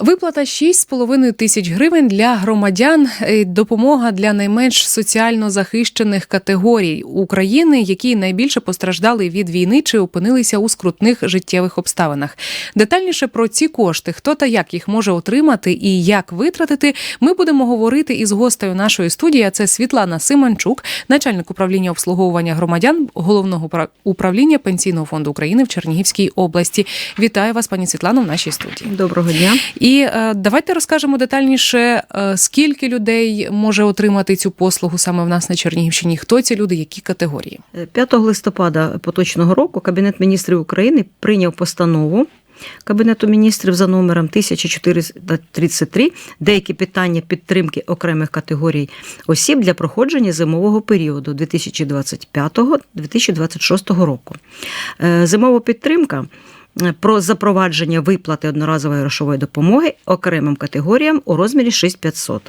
Виплата 6,5 тисяч гривень для громадян. е, Допомога для найменш соціально захищених категорій України, які найбільше постраждали від війни чи опинилися у скрутних життєвих обставинах. Детальніше про ці кошти, хто та як їх може отримати і як витратити, ми будемо говорити із гостею нашої студії. А це Світлана Симанчук, начальник управління обслуговування громадян головного пра- управління Пенсійного фонду України в Чернігівській області. Вітаю вас, пані Світлано, в нашій студії. Доброго дня. І е, давайте розкажемо детальніше, е, скільки людей може отримати цю послугу саме в нас на Чернігівщині. Хто ці люди, які категорії? Е, 5 листопада поточного року Кабінет міністрів України прийняв постанову Кабінету міністрів за номером 1433 деякі питання підтримки окремих категорій осіб для проходження зимового періоду 2025-2026 року. Е, Зимова підтримка. Про запровадження виплати одноразової грошової допомоги окремим категоріям у розмірі 6500.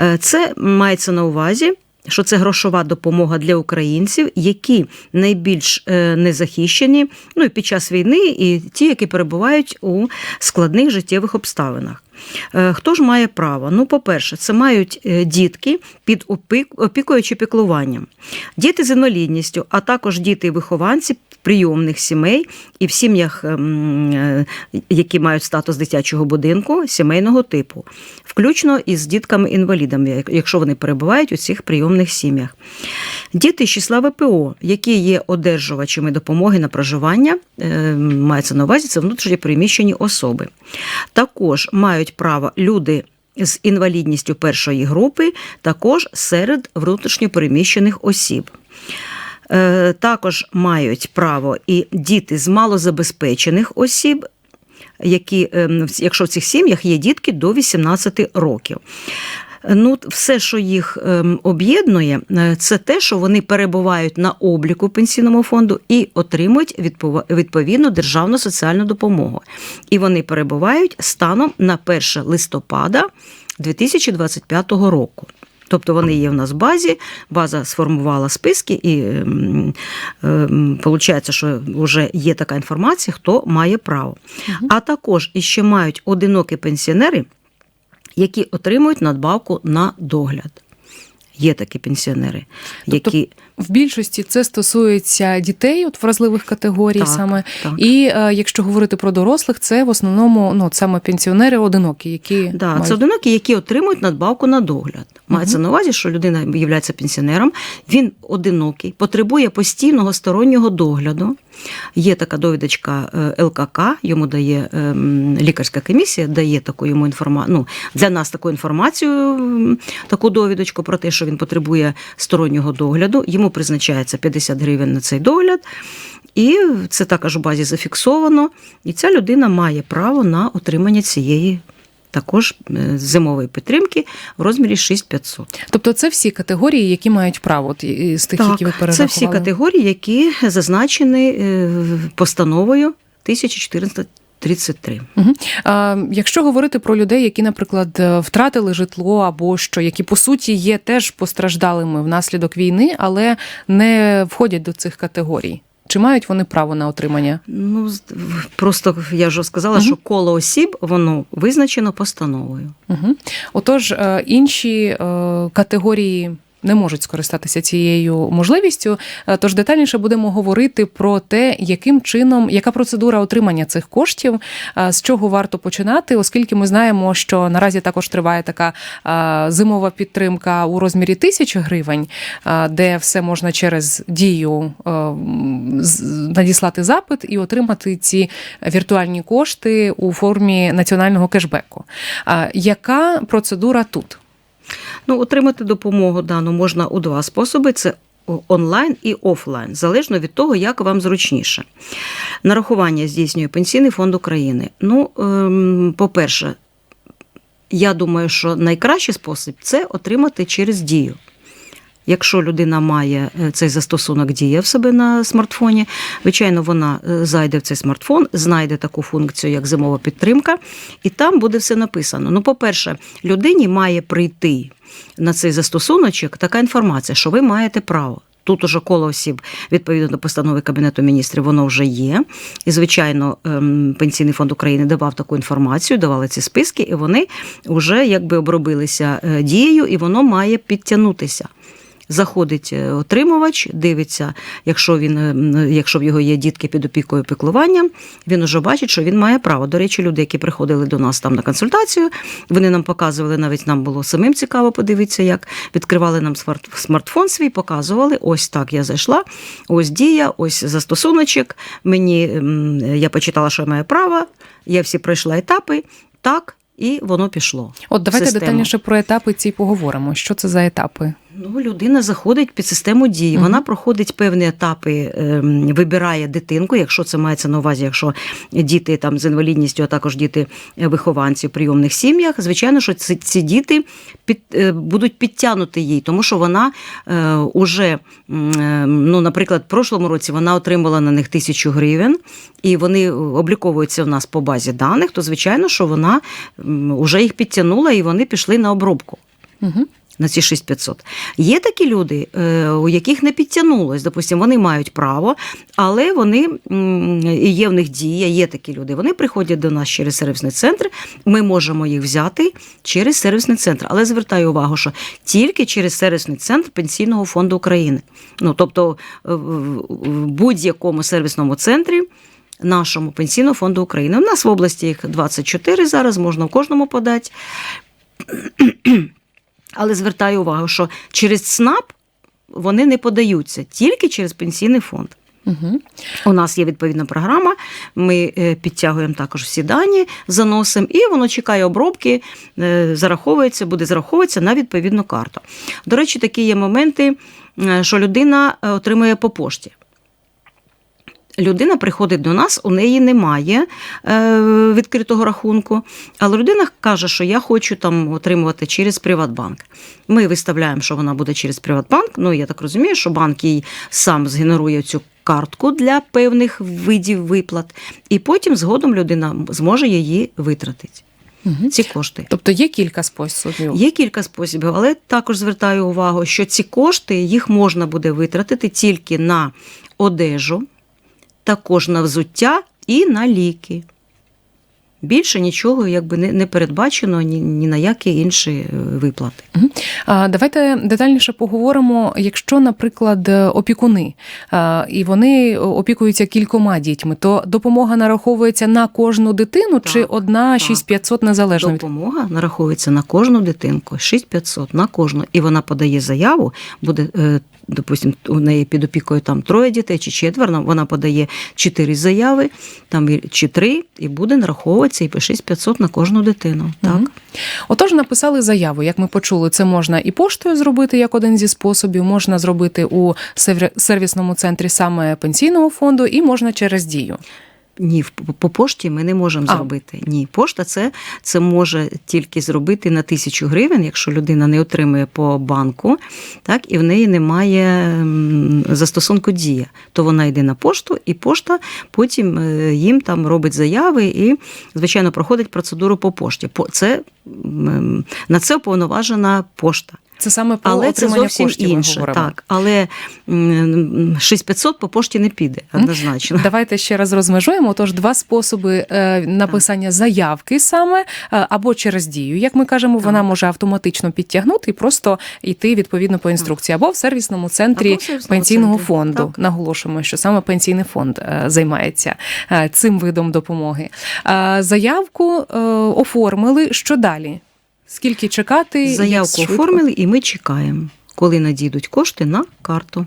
Е, Це мається на увазі, що це грошова допомога для українців, які найбільш е, незахищені ну, і під час війни, і ті, які перебувають у складних життєвих обставинах. Е, Хто ж має право? Ну, по-перше, це мають дітки під опік- опікою чи піклуванням, діти з інвалідністю, а також діти і вихованці прийомних сімей і в сім'ях, ем, е, які мають статус дитячого будинку сімейного типу, включно із дітками-інвалідами, якщо вони перебувають у цих прийомних сім'ях. Діти з числа ВПО, які є одержувачами допомоги на проживання, е, мається на увазі, це внутрішньо переміщені особи. Також мають право люди. З інвалідністю першої групи також серед внутрішньо переміщених осіб. Е, Також мають право і діти з малозабезпечених осіб, які, ем, якщо в цих сім'ях є дітки до 18 років. Ну, все, що їх ем, об'єднує, е, це те, що вони перебувають на обліку пенсійному фонду і отримують відповідну державну соціальну допомогу. І вони перебувають станом на 1 листопада 2025 року. Тобто вони є в нас в базі, база сформувала списки, і виходить, е, виходить, що вже є така інформація, хто має право. А також іще мають одинокі пенсіонери, які отримують надбавку на догляд. Є такі пенсіонери, Тобто які В більшості це стосується дітей, от вразливих категорій Так, саме. так. І е, якщо говорити про дорослих, це в основному ну саме пенсіонери одинокі, які Да, мають... це одинокі, які отримують надбавку на догляд. Мається на увазі, що людина є пенсіонером, він одинокий, потребує постійного стороннього догляду. Є така довідочка е, ЛКК, йому дає ем, лікарська комісія, дає таку йому інформацію. Ну, для нас таку інформацію, таку довідочку про те, що що він потребує стороннього догляду, йому призначається 50 гривень на цей догляд, і це також у базі зафіксовано. І ця людина має право на отримання цієї. Також е, зимової підтримки в розмірі 6500. Тобто це всі категорії, які мають право з тих, так, які ви перерахували? Це всі категорії, які зазначені е, постановою 1400 33. Угу. А, Якщо говорити про людей, які, наприклад, е, втратили житло або що, які по суті є теж постраждалими внаслідок війни, але не входять до цих категорій. Чи мають вони право на отримання? Ну просто я вже сказала, угу. що коло осіб воно визначено постановою. Угу. Отож, е, інші е, категорії не можуть скористатися цією можливістю, Е, тож детальніше будемо говорити про те, яким чином, яка процедура отримання цих коштів, е, з чого варто починати, оскільки ми знаємо, що наразі також триває така е, зимова підтримка у розмірі тисячі гривень, де все можна через дію надіслати запит і отримати ці віртуальні кошти у формі національного кешбеку. Яка процедура тут? Ну, отримати допомогу дану можна у два способи: це онлайн і офлайн, залежно від того, як вам зручніше. Нарахування здійснює Пенсійний фонд України. Ну, ем, по-перше, я думаю, що найкращий спосіб це отримати через дію. Якщо людина має е, цей застосунок дія в себе на смартфоні, звичайно, вона е, зайде в цей смартфон, знайде таку функцію, як зимова підтримка, і там буде все написано. Ну, по-перше, людині має прийти на цей застосуночок така інформація, що ви маєте право. Тут уже коло осіб відповідно до постанови Кабінету міністрів, воно вже є. І, звичайно, ем, Пенсійний фонд України давав таку інформацію, давали ці списки, і вони вже якби обробилися е, дією, і воно має підтягнутися. Заходить е, отримувач, дивиться, якщо він, е, якщо в його є дітки під опікою піклуванням, він уже бачить, що він має право. До речі, люди, які приходили до нас там на консультацію, вони нам показували, навіть нам було самим цікаво подивитися, як відкривали нам смарт- смартфон свій, показували. Ось так я зайшла, ось дія, ось застосуночок. Мені я почитала, що я маю право. Я всі пройшла етапи, так, і воно пішло. От давайте Система. детальніше про етапи ці поговоримо. Що це за етапи? Ну, людина заходить під систему дії. Вона проходить певні етапи, ем, вибирає дитинку, якщо це мається на увазі, якщо діти там з інвалідністю, а також діти е, вихованці в прийомних сім'ях. Звичайно, що ці, ці діти під, е, будуть підтягнути їй, тому що вона е, уже, е, ну, наприклад, в прошлому році вона отримала на них тисячу гривень, і вони обліковуються в нас по базі даних, то звичайно, що вона вже їх підтягнула і вони пішли на обробку Угу. На ці 6500. Є такі люди, е, у яких не підтягнулось. Допустимо, вони мають право, але вони є в них дія, є такі люди. Вони приходять до нас через сервісний центр. Ми можемо їх взяти через сервісний центр. Але звертаю увагу, що тільки через сервісний центр Пенсійного фонду України. Ну тобто в- в будь-якому сервісному центрі. Нашому пенсійного фонду України. У нас в області їх 24 зараз, можна в кожному подати. Але звертаю увагу, що через ЦНАП вони не подаються тільки через пенсійний фонд. Угу. У нас є відповідна програма. Ми е, підтягуємо також всі дані, заносимо, і воно чекає обробки, е, зараховується, буде зараховуватися на відповідну карту. До речі, такі є моменти, е, що людина отримує по пошті. Людина приходить до нас, у неї немає е, відкритого рахунку, але людина каже, що я хочу там отримувати через Приватбанк. Ми виставляємо, що вона буде через Приватбанк. Ну, я так розумію, що банк їй сам згенерує цю картку для певних видів виплат, і потім згодом людина зможе її витратити. Угу. Ці кошти. Тобто є кілька способів. Є кілька способів, але також звертаю увагу, що ці кошти їх можна буде витратити тільки на одежу, також на взуття і на ліки. Більше нічого якби не, не передбачено ні, ні на які інші е, виплати. А, Давайте детальніше поговоримо, якщо, наприклад, опікуни і вони опікуються кількома дітьми, то допомога нараховується на кожну дитину Так, чи одна так. 6500 незалежно Допомога нараховується на кожну дитинку 6500 на кожну, і вона подає заяву. Буде, е, допустим, у неї під опікою там троє дітей чи четверо. Вона подає чотири заяви, там чи три, і буде нараховуватися і по 6500 на кожну дитину. Так. угу. Отож, написали заяву, як ми почули, це можна і поштою зробити як один зі способів, можна зробити у сервісному центрі саме пенсійного фонду, і можна через дію. Ні, по пошті ми не можемо А. зробити. Ні, пошта це, це може тільки зробити на тисячу гривень, якщо людина не отримує по банку, так, і в неї немає застосунку дія. То вона йде на пошту, і пошта потім е, їм там робить заяви і, звичайно, проходить процедуру по пошті. По- Це, на це уповноважена пошта. Це саме про Але це отримання зовсім коштів інше. ми. Так, але м, 6500 по пошті не піде однозначно. Давайте ще раз розмежуємо. Тож два способи е, написання заявки саме е, або через дію. Як ми кажемо, вона може автоматично підтягнути і просто йти відповідно по інструкції, або в сервісному центрі в сервісному пенсійного центрі, фонду. так. Наголошуємо, що саме пенсійний фонд е, займається цим видом допомоги. Заявку оформили. Що далі? Скільки чекати? Заявку оформили, і ми чекаємо, коли надійдуть кошти на карту.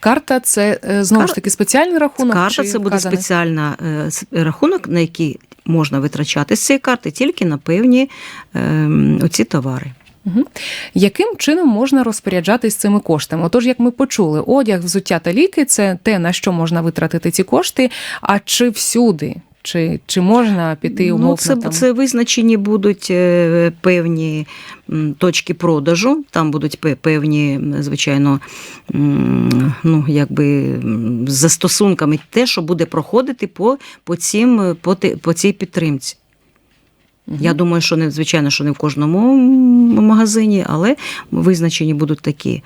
Карта це е, знову ж таки спеціальний рахунок. Карта чи це буде вказаний? спеціальний рахунок, на який можна витрачати з цієї карти тільки на певні ем, оці товари. Мгм. Яким чином можна розпоряджатись цими коштами? Отож, як ми почули, одяг, взуття та ліки це те, на що можна витратити ці кошти. А чи всюди? Чи, чи можна піти умовно Ну, це, там? це визначені будуть е, певні точки продажу, там будуть певні, звичайно, ну, якби застосунками те, що буде проходити по, по, цим, е, по, по цій підтримці. Мгм. Я думаю, що не звичайно, що не в кожному магазині, але визначені будуть такі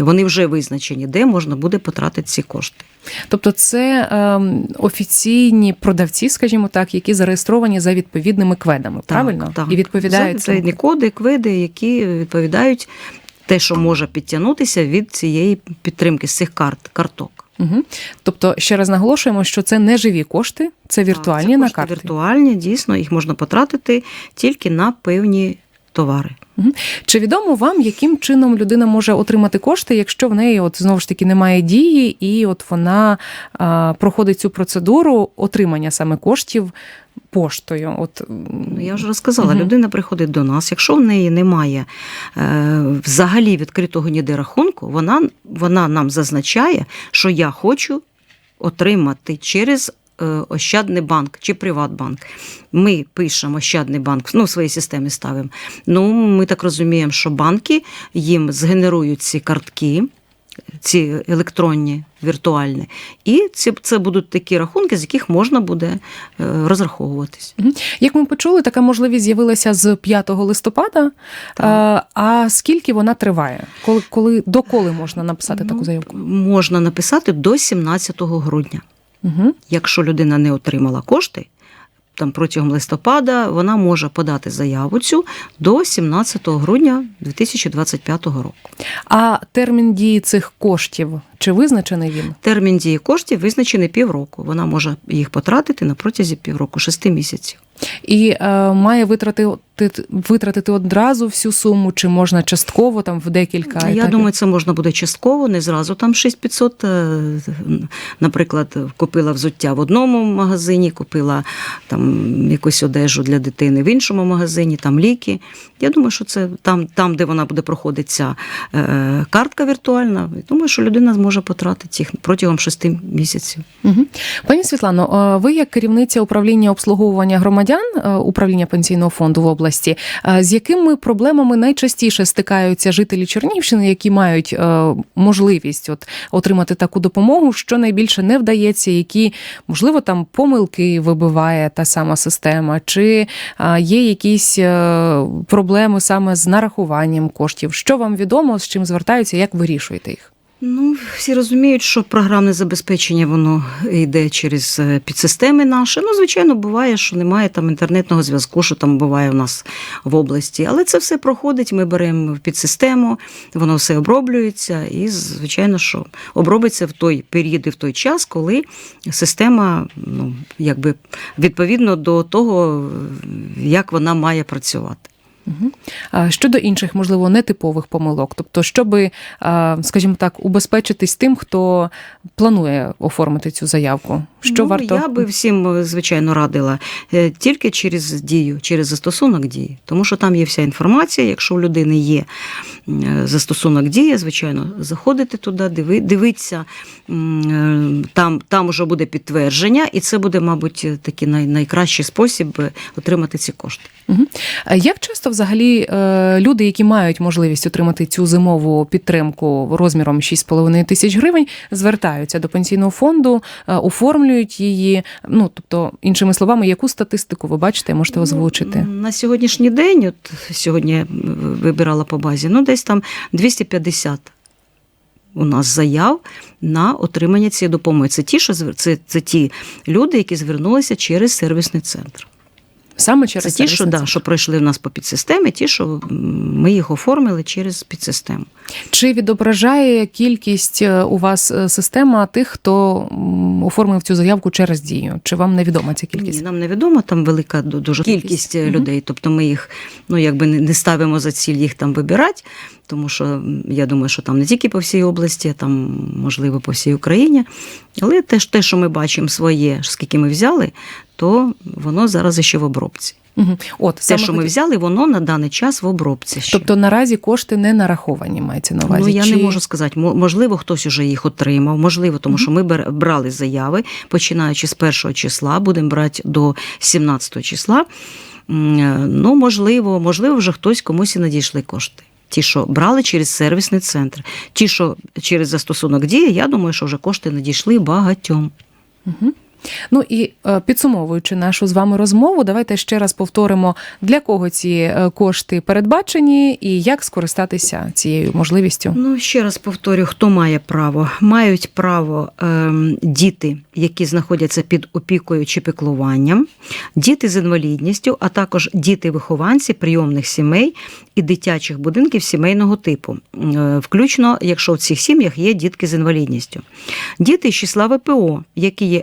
вони вже визначені, де можна буде потратити ці кошти. Тобто, це ем, офіційні продавці, скажімо так, які зареєстровані за відповідними кведами, правильно? Так, І відповідають це відповідні коди, кведи, які відповідають те, що може підтягнутися від цієї підтримки з цих карт, карток. Угу. Тобто, ще раз наголошуємо, що це не живі кошти, це віртуальні Так, це на карти. Віртуальні, дійсно, їх можна потратити тільки на певні товари. Чи відомо вам, яким чином людина може отримати кошти, якщо в неї от знову ж таки немає дії, і от вона а, проходить цю процедуру отримання саме коштів поштою? От Ну, я вже розказала, Мгм. людина приходить до нас. Якщо в неї немає е, взагалі відкритого ніде рахунку, вона, вона нам зазначає, що я хочу отримати через. Е, Ощадний банк чи Приватбанк. Ми пишемо Ощадний банк, ну, в своїй системі ставимо. Ну, ми так розуміємо, що банки їм згенерують ці картки, ці електронні, віртуальні, і це, це будуть такі рахунки, з яких можна буде е, розраховуватись. Як ми почули, така можливість з'явилася з 5 листопада. А, а скільки вона триває? Коли, коли доколи можна написати таку Ну, заявку? Можна написати до 17 грудня. Угу. Якщо людина не отримала кошти, там протягом листопада вона може подати заяву цю до 17 грудня 2025 року. А термін дії цих коштів чи визначений він? Термін дії коштів визначений півроку. Вона може їх потратити на протязі півроку, шести місяців. І е, має витратити, витратити одразу всю суму, чи можна частково там в декілька Я етапів? думаю, це можна буде частково, не зразу там 6500. е, Наприклад, купила взуття в одному магазині, купила там якусь одежу для дитини в іншому магазині, там ліки. Я думаю, що це там, там де вона буде проходити ця е, картка віртуальна. Думаю, що людина зможе потратити їх протягом 6 місяців. Угу. Пані Світлано, е, ви як керівниця управління обслуговування громадян управління пенсійного фонду в області, е, з якими проблемами найчастіше стикаються жителі Чернігівщини, які мають е, можливість от отримати таку допомогу, що найбільше не вдається, які можливо там помилки вибиває та сама система, чи є якісь е, проблеми саме з нарахуванням коштів? Що вам відомо, з чим звертаються, як вирішуєте їх? Ну, всі розуміють, що програмне забезпечення воно йде через е, підсистеми наші. Ну, звичайно, буває, що немає там інтернетного зв'язку, що там буває у нас в області. Але це все проходить. Ми беремо в підсистему, воно все оброблюється, і звичайно, що обробиться в той період і в той час, коли система, ну якби відповідно до того, як вона має працювати. Угу. Щодо інших, можливо, нетипових помилок, тобто, щоб, скажімо так, убезпечитись тим, хто планує оформити цю заявку, що ну, варто я би всім, звичайно, радила е, тільки через дію, через застосунок дії, тому що там є вся інформація. Якщо у людини є е, застосунок дії, звичайно, заходити туди, диви, дивитися, е, там, там вже буде підтвердження, і це буде, мабуть, такий най, найкращий спосіб е, отримати ці кошти. Угу. Як часто взагалі е, люди, які мають можливість отримати цю зимову підтримку розміром 6,5 тисяч гривень, звертаються до пенсійного фонду, е, оформлюють її? Ну тобто, іншими словами, яку статистику ви бачите, можете озвучити? Ну, на сьогоднішній день, от сьогодні я вибирала по базі, ну десь там 250 у нас заяв на отримання цієї допомоги. Це ті, що це, це ті люди, які звернулися через сервісний центр. Саме через Це ті, що, да, що пройшли в нас по підсистемі, ті, що ми їх оформили через підсистему. Чи відображає кількість е, у вас е, система тих, хто оформив цю заявку через дію? Чи вам невідома ця кількість? Ні, нам невідомо, там велика дуже Кількість. кількість е, людей. Тобто ми їх ну, якби не не ставимо за ціль їх там вибирати, тому що я думаю, що там не тільки по всій області, а там, можливо, по всій Україні. Але теж те, що ми бачимо своє, скільки ми взяли, то воно зараз ще в обробці. Угу. От Те, що ми взяли, воно на даний час в обробці. Ще. Тобто наразі кошти не нараховані, мається на увазі. Ну, я Чи... не можу сказати. Можливо, хтось уже їх отримав, можливо, тому що ми брали заяви, починаючи з першого числа, будемо брати до 17 числа. Ну, можливо, можливо, вже хтось комусь і надійшли кошти. Ті, що брали через сервісний центр, ті, що через застосунок дії, я думаю, що вже кошти надійшли багатьом. Угу. Ну і е, підсумовуючи нашу з вами розмову, давайте ще раз повторимо, для кого ці е, кошти передбачені і як скористатися цією можливістю. Ну, ще раз повторю, хто має право? Мають право ем, діти, які знаходяться під опікою чи піклуванням, діти з інвалідністю, а також діти-вихованці прийомних сімей і дитячих будинків сімейного типу, е, включно, якщо в цих сім'ях є дітки з інвалідністю. Діти з числа ВПО, які є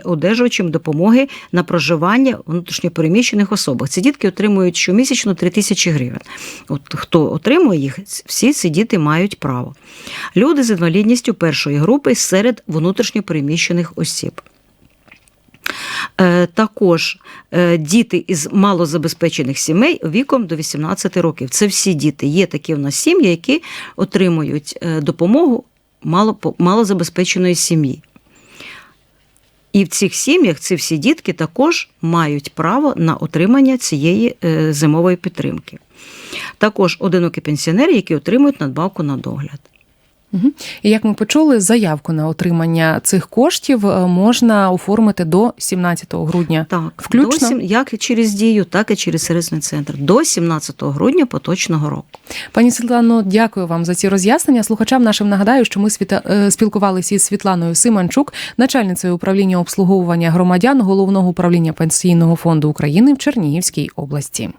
одержувачем допомоги на проживання внутрішньопереміщених особах. Ці дітки отримують щомісячно 3 тисячі гривень. От хто отримує їх, всі ці діти мають право. Люди з інвалідністю першої групи серед внутрішньопереміщених осіб. Е, Також е, діти із малозабезпечених сімей віком до 18 років. Це всі діти. Є такі в нас сім'ї, які отримують е, допомогу мало, малозабезпеченої сім'ї. І в цих сім'ях ці всі дітки також мають право на отримання цієї е, зимової підтримки. Також одинокі пенсіонери, які отримують надбавку на догляд. І як ми почули, заявку на отримання цих коштів е, можна оформити до 17 грудня. Так, Включно? До, як через дію, так і через сервісний центр до 17 грудня поточного року. Пані Світлано, дякую вам за ці роз'яснення. Слухачам нашим нагадаю, що ми світа... е, спілкувалися із Світланою Симанчук, начальницею управління обслуговування громадян головного управління пенсійного фонду України в Чернігівській області.